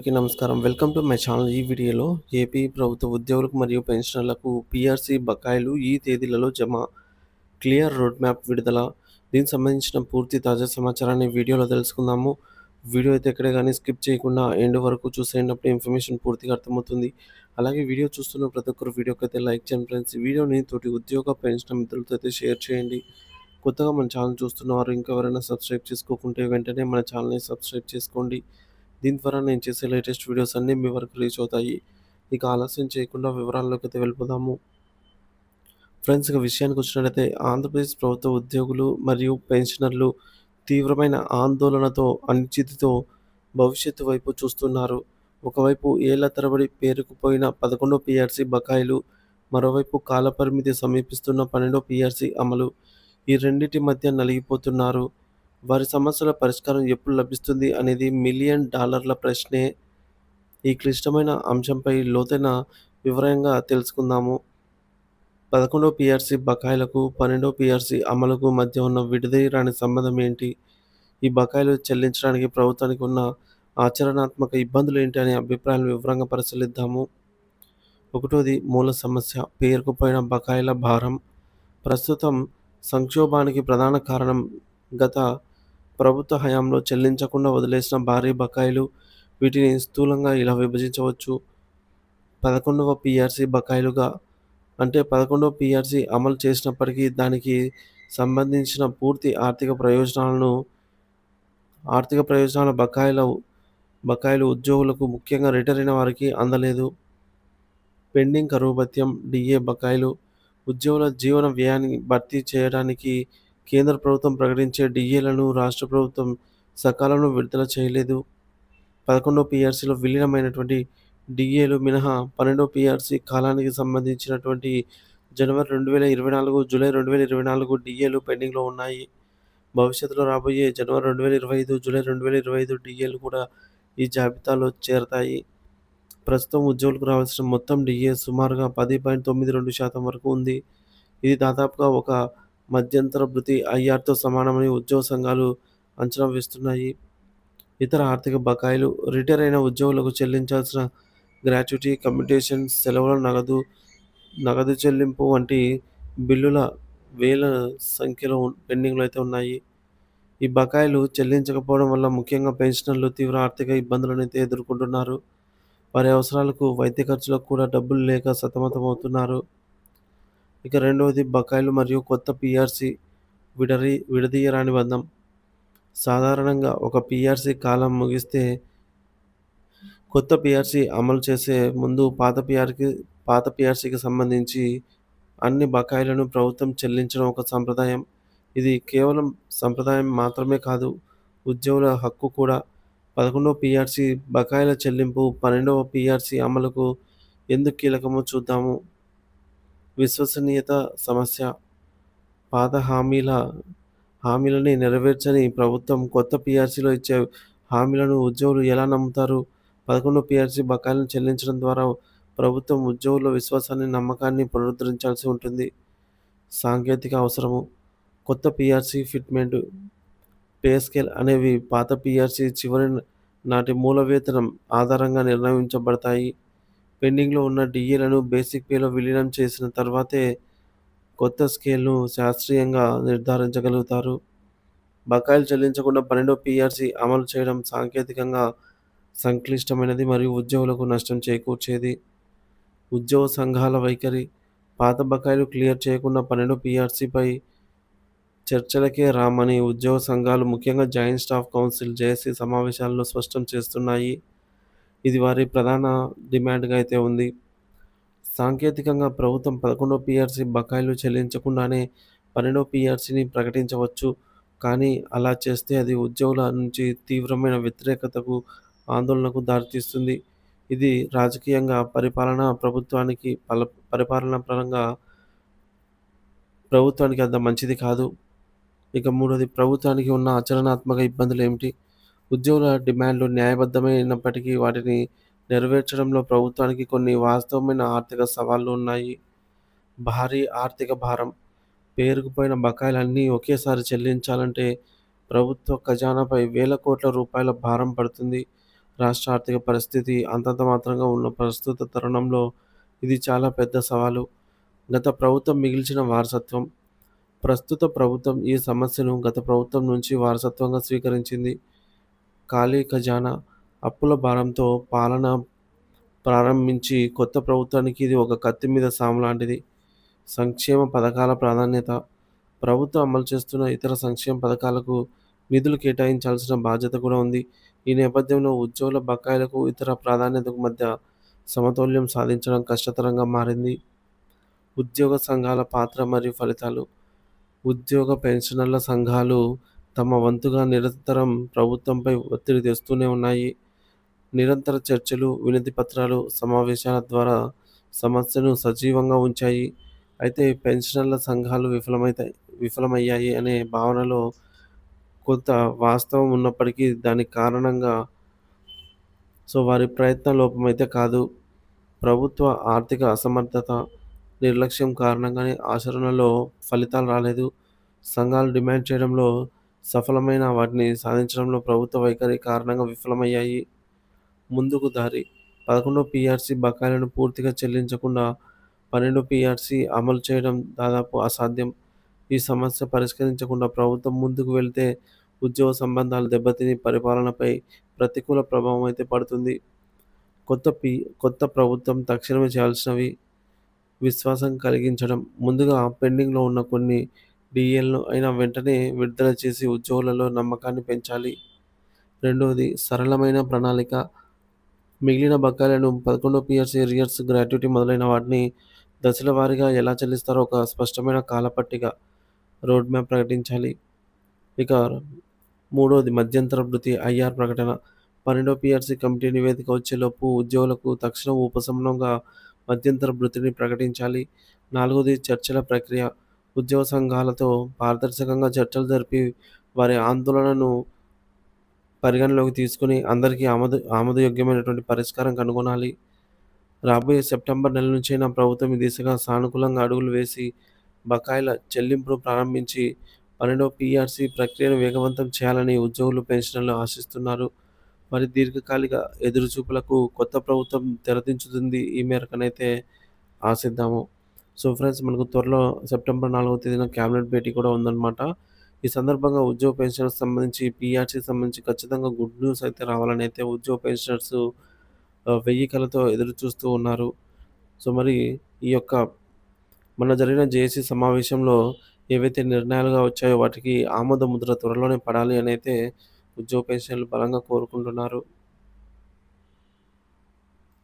అందరికీ నమస్కారం. Welcome to my channel. ఈ వీడియోలో ఏపీ ప్రభుత్వ ఉద్యోగులకు మరియు పెన్షనర్లకు పిఆర్సీ బకాయిలు ఈ తేదీలలో జమ. క్లియర్ రోడ్ మ్యాప్ విడుదల. దీనికి సంబంధించిన పూర్తి తాజా సమాచారాన్ని వీడియోలో తెలుసుకుందాము. వీడియో అయితే ఎక్కడే కానీ స్కిప్ చేయకుండా ఎండ్ వరకు చూసేటప్పుడు ఇన్ఫర్మేషన్ పూర్తిగా అర్థమవుతుంది. అలాగే వీడియో చూస్తున్న ప్రతి ఒక్కరు వీడియోకి అయితే లైక్ చేయండి ఫ్రెండ్స్. వీడియోని తోటి ఉద్యోగ పెన్షన్ మిత్రులతో అయితే షేర్ చేయండి. కొత్తగా మన ఛానల్ చూస్తున్నవారు ఇంకెవరైనా సబ్స్క్రైబ్ చేసుకోకుంటే వెంటనే మన ఛానల్ని సబ్స్క్రైబ్ చేసుకోండి. దీని ద్వారా నేను చేసే లేటెస్ట్ వీడియోస్ అన్నీ మీ వరకు రీచ్ అవుతాయి. ఇక ఆలస్యం చేయకుండా వివరాల్లోకి అయితే వెళ్ళిపోదాము. ఫ్రెండ్స్ ఇక విషయానికి వచ్చినట్లయితే ఆంధ్రప్రదేశ్ ప్రభుత్వ ఉద్యోగులు మరియు పెన్షనర్లు తీవ్రమైన ఆందోళనతో అనిశ్చితితో భవిష్యత్తు వైపు చూస్తున్నారు. ఒకవైపు ఏళ్ళ తరబడి పేరుకుపోయిన పదకొండో పీఆర్సీ బకాయిలు మరోవైపు కాలపరిమితి సమీపిస్తున్న పన్నెండో పీఆర్సీ అమలు ఈ రెండింటి మధ్య నలిగిపోతున్నారు. వారి సమస్యల పరిష్కారం ఎప్పుడు లభిస్తుంది అనేది మిలియన్ డాలర్ల ప్రశ్నే. ఈ క్లిష్టమైన అంశంపై లోతైన వివరంగా తెలుసుకుందాము. పదకొండో పిఆర్సీ బకాయిలకు పన్నెండో పిఆర్సీ అమలుకు మధ్య ఉన్న విడదీయరాని సంబంధం ఏంటి? ఈ బకాయిలు చెల్లించడానికి ప్రభుత్వానికి ఉన్న ఆచరణాత్మక ఇబ్బందులు ఏంటి అనే అభిప్రాయాలను వివరంగా పరిశీలిద్దాము. ఒకటోది మూల సమస్య పేరుకుపోయిన బకాయిల భారం. ప్రస్తుతం సంక్షోభానికి ప్రధాన కారణం గత ప్రభుత్వ హయాంలో చెల్లించకుండా వదిలేసిన భారీ బకాయిలు వీటిని స్థూలంగా ఇలా విభజించవచ్చు. పదకొండవ పిఆర్సీ బకాయిలుగా అంటే పదకొండవ పిఆర్సీ అమలు చేసినప్పటికీ దానికి సంబంధించిన పూర్తి ఆర్థిక ప్రయోజనాలను ఆర్థిక ప్రయోజనాల బకాయిల బకాయిలు ఉద్యోగులకు ముఖ్యంగా రిటైర్ అయిన వారికి అందలేదు. పెండింగ్ కరువు భత్యం డిఏ బకాయిలు ఉద్యోగుల జీవన వ్యయాన్ని భర్తీ చేయడానికి కేంద్ర ప్రభుత్వం ప్రకటించే డిఏలను రాష్ట్ర ప్రభుత్వం సకాలంలో విడుదల చేయలేదు. పదకొండో పిఆర్సీలో విలీనమైనటువంటి డిఏలు మినహా పన్నెండో పిఆర్సీ కాలానికి సంబంధించినటువంటి జనవరి రెండు వేల ఇరవై నాలుగు జూలై రెండు వేల ఇరవై నాలుగు డిఏలు పెండింగ్లో ఉన్నాయి. భవిష్యత్తులో రాబోయే జనవరి రెండు వేల ఇరవై ఐదు జూలై రెండు వేల ఇరవై ఐదు డిఏలు కూడా ఈ జాబితాలో చేరతాయి. ప్రస్తుతం ఉద్యోగులకు రావాల్సిన మొత్తం డిఏ సుమారుగా పది పాయింట్ తొమ్మిది రెండు శాతం వరకు ఉంది. ఇది దాదాపుగా ఒక మధ్యంతర భృతి ఐఆర్తో సమానమని ఉద్యోగ సంఘాలు అంచనా వేస్తున్నాయి. ఇతర ఆర్థిక బకాయిలు రిటైర్ అయిన ఉద్యోగులకు చెల్లించాల్సిన గ్రాట్యుటీ కమ్యూటేషన్ సెలవుల నగదు నగదు చెల్లింపు వంటి బిల్లుల వేల సంఖ్యలో పెండింగ్లో అయితే ఉన్నాయి. ఈ బకాయిలు చెల్లించకపోవడం వల్ల ముఖ్యంగా పెన్షనర్లు తీవ్ర ఆర్థిక ఇబ్బందులను అయితే ఎదుర్కొంటున్నారు. వారి అవసరాలకు వైద్య ఖర్చులకు కూడా డబ్బులు లేక సతమతమవుతున్నారు. ఇక రెండవది బకాయిలు మరియు కొత్త పిఆర్సి విడరి విడదీయరాని బంధం. సాధారణంగా ఒక పిఆర్సీ కాలం ముగిస్తే కొత్త పిఆర్సీ అమలు చేసే ముందు పాత పిఆర్కి పాత పిఆర్సీకి సంబంధించి అన్ని బకాయిలను ప్రభుత్వం చెల్లించడం ఒక సంప్రదాయం. ఇది కేవలం సంప్రదాయం మాత్రమే కాదు ఉద్యోగుల హక్కు కూడా. పదకొండవ పిఆర్సీ బకాయిల చెల్లింపు పన్నెండవ పిఆర్సీ అమలుకు ఎందుకు కీలకమో చూద్దాము. విశ్వసనీయత సమస్య పాత హామీల హామీలని నెరవేర్చని ప్రభుత్వం కొత్త పిఆర్సీలో ఇచ్చే హామీలను ఉద్యోగులు ఎలా నమ్ముతారు? పదకొండు పిఆర్సీ బకాయిలను చెల్లించడం ద్వారా ప్రభుత్వం ఉద్యోగుల విశ్వాసాన్ని నమ్మకాన్ని పునరుద్ధరించాల్సి ఉంటుంది. సాంకేతిక అవసరము. కొత్త పిఆర్సీ ఫిట్మెంట్ పే స్కేల్ అనేవి పాత పిఆర్సీ చివరి నాటి మూల వేతనం ఆధారంగా నిర్ణయించబడతాయి. పెండింగ్లో ఉన్న డిఏలను బేసిక్ పేలో విలీనం చేసిన తర్వాతే కొత్త స్కేల్ను శాస్త్రీయంగా నిర్ధారించగలుగుతారు. బకాయిలు చెల్లించకుండా పన్నెండో పిఆర్సి అమలు చేయడం సాంకేతికంగా సంక్లిష్టమైనది మరియు ఉద్యోగులకు నష్టం చేకూర్చేది. ఉద్యోగ సంఘాల వైఖరి పాత బకాయిలు క్లియర్ చేయకుండా పన్నెండు పిఆర్సీపై చర్చలకే రామని ఉద్యోగ సంఘాలు ముఖ్యంగా జాయింట్ స్టాఫ్ కౌన్సిల్ జేఏసీ సమావేశాల్లో స్పష్టం చేస్తున్నాయి. ఇది వారి ప్రధాన డిమాండ్గా అయితే ఉంది. సాంకేతికంగా ప్రభుత్వం పదకొండో పిఆర్సీ బకాయిలు చెల్లించకుండానే పన్నెండో పిఆర్సీని ప్రకటించవచ్చు. కానీ అలా చేస్తే అది ఉద్యోగుల నుంచి తీవ్రమైన వ్యతిరేకతకు ఆందోళనకు దారితీస్తుంది. ఇది రాజకీయంగా పరిపాలన ప్రభుత్వానికి పల పరిపాలన పరంగా ప్రభుత్వానికి అంత మంచిది కాదు. ఇక మూడోది ప్రభుత్వానికి ఉన్న ఆచరణాత్మక ఇబ్బందులు ఏమిటి? ఉద్యోగుల డిమాండ్లు న్యాయబద్ధమైనప్పటికీ వాటిని నెరవేర్చడంలో ప్రభుత్వానికి కొన్ని వాస్తవమైన ఆర్థిక సవాళ్ళు ఉన్నాయి భారీ ఆర్థిక భారం పేరుకుపోయిన బకాయిలన్నీ ఒకేసారి చెల్లించాలంటే ప్రభుత్వ ఖజానాపై వేల కోట్ల రూపాయల భారం పడుతుంది రాష్ట్ర ఆర్థిక పరిస్థితి అంతంత మాత్రంగా ఉన్న ప్రస్తుత తరుణంలో ఇది చాలా పెద్ద సవాలు. గత ప్రభుత్వం మిగిల్చిన వారసత్వం ప్రస్తుత ప్రభుత్వం ఈ సమస్యను గత ప్రభుత్వం నుంచి వారసత్వంగా స్వీకరించింది. ఖాళీ ఖజానా, అప్పుల భారంతో పాలన ప్రారంభించి కొత్త ప్రభుత్వానికి ఇది ఒక కత్తి మీద సాము లాంటిది. సంక్షేమ పథకాల ప్రాధాన్యత ప్రభుత్వం అమలు చేస్తున్న ఇతర సంక్షేమ పథకాలకు నిధులు కేటాయించాల్సిన బాధ్యత కూడా ఉంది. ఈ నేపథ్యంలో ఉద్యోగుల బకాయిలకు, ఇతర ప్రాధాన్యతకు మధ్య సమతౌల్యం సాధించడం కష్టతరంగా మారింది. ఉద్యోగ సంఘాల పాత్ర మరియు ఫలితాలు ఉద్యోగ, పెన్షనర్ల సంఘాలు తమ వంతుగా నిరంతరం ప్రభుత్వంపై ఒత్తిడి తెస్తూనే ఉన్నాయి. నిరంతర చర్చలు, వినతి పత్రాలు, సమావేశాల ద్వారా సమస్యను సజీవంగా ఉంచాయి. అయితే పెన్షనర్ల సంఘాలు విఫలమైతాయి విఫలమయ్యాయి అనే భావనలో కొంత వాస్తవం ఉన్నప్పటికీ దానికి కారణంగా సో వారి ప్రయత్న లోపమైతే కాదు. ప్రభుత్వ ఆర్థిక అసమర్థత, నిర్లక్ష్యం కారణంగానే ఆచరణలో ఫలితాలు రాలేదు. సంఘాలు డిమాండ్ చేయడంలో సఫలమైన వాటిని సాధించడంలో ప్రభుత్వ వైఖరి కారణంగా విఫలమయ్యాయి. ముందుకు దారి పదకొండో పీఆర్సీ బకాయిలను పూర్తిగా చెల్లించకుండా పన్నెండు పీఆర్సీ అమలు చేయడం దాదాపు అసాధ్యం. ఈ సమస్య పరిష్కరించకుండా ప్రభుత్వం ముందుకు వెళితే ఉద్యోగ సంబంధాలు దెబ్బతిని పరిపాలనపై ప్రతికూల ప్రభావం అయితే పడుతుంది. కొత్త పీ కొత్త ప్రభుత్వం తక్షణమే చేయాల్సినవి విశ్వాసం కలిగించడం ముందుగా పెండింగ్లో ఉన్న కొన్ని డిఎల్ను అయినా వెంటనే విడుదల చేసి ఉద్యోగులలో నమ్మకాన్ని పెంచాలి. రెండవది సరళమైన ప్రణాళిక మిగిలిన బకాయిలను పదకొండో పీఆర్సీ ఇయర్స్ గ్రాట్యుటీ మొదలైన వాటిని దశల వారీగా ఎలా చెల్లిస్తారో ఒక స్పష్టమైన కాలపట్టిక, రోడ్ మ్యాప్ ప్రకటించాలి. ఇక మూడవది మధ్యంతర వృత్తి ఐఆర్ ప్రకటన పన్నెండో పీఆర్సీ కమిటీ నివేదిక వచ్చేలోపు ఉద్యోగులకు తక్షణ ఉపశమనంగా మధ్యంతర వృత్తిని ప్రకటించాలి. నాలుగోది చర్చల ప్రక్రియ ఉద్యోగ సంఘాలతో పారదర్శకంగా చర్చలు జరిపి వారి ఆందోళనను పరిగణలోకి తీసుకుని అందరికీ ఆమోద ఆమోదయోగ్యమైనటువంటి పరిష్కారం కనుగొనాలి. రాబోయే సెప్టెంబర్ నెల నుంచైనా ప్రభుత్వం ఈ దిశగా సానుకూలంగా అడుగులు వేసి బకాయిల చెల్లింపును ప్రారంభించి పన్నెండవ పీఆర్సీ ప్రక్రియను వేగవంతం చేయాలని ఉద్యోగులు, పెన్షనర్లు ఆశిస్తున్నారు. మరి దీర్ఘకాలిక ఎదురుచూపులకు కొత్త ప్రభుత్వం తెరదించుతుంది ఈ మేరకనైతే ఆశిద్దాము. సో ఫ్రెండ్స్ మనకు త్వరలో సెప్టెంబర్ నాలుగవ తేదీన క్యాబినెట్ భేటీ కూడా ఉందన్నమాట. ఈ సందర్భంగా ఉద్యోగ పెన్షన్‌కి సంబంధించి పీఆర్సీకి సంబంధించి ఖచ్చితంగా గుడ్ న్యూస్ అయితే రావాలని అయితే ఉద్యోగ పెన్షనర్స్ వెయ్యి కళతో ఎదురు చూస్తూ ఉన్నారు. సో మరి ఈ యొక్క మన జరిగిన జేఏసీ సమావేశంలో ఏవైతే నిర్ణయాలుగా వచ్చాయో వాటికి ఆమోద ముద్ర త్వరలోనే పడాలి అని అయితే ఉద్యోగ పెన్షన్లు బలంగా కోరుకుంటున్నారు.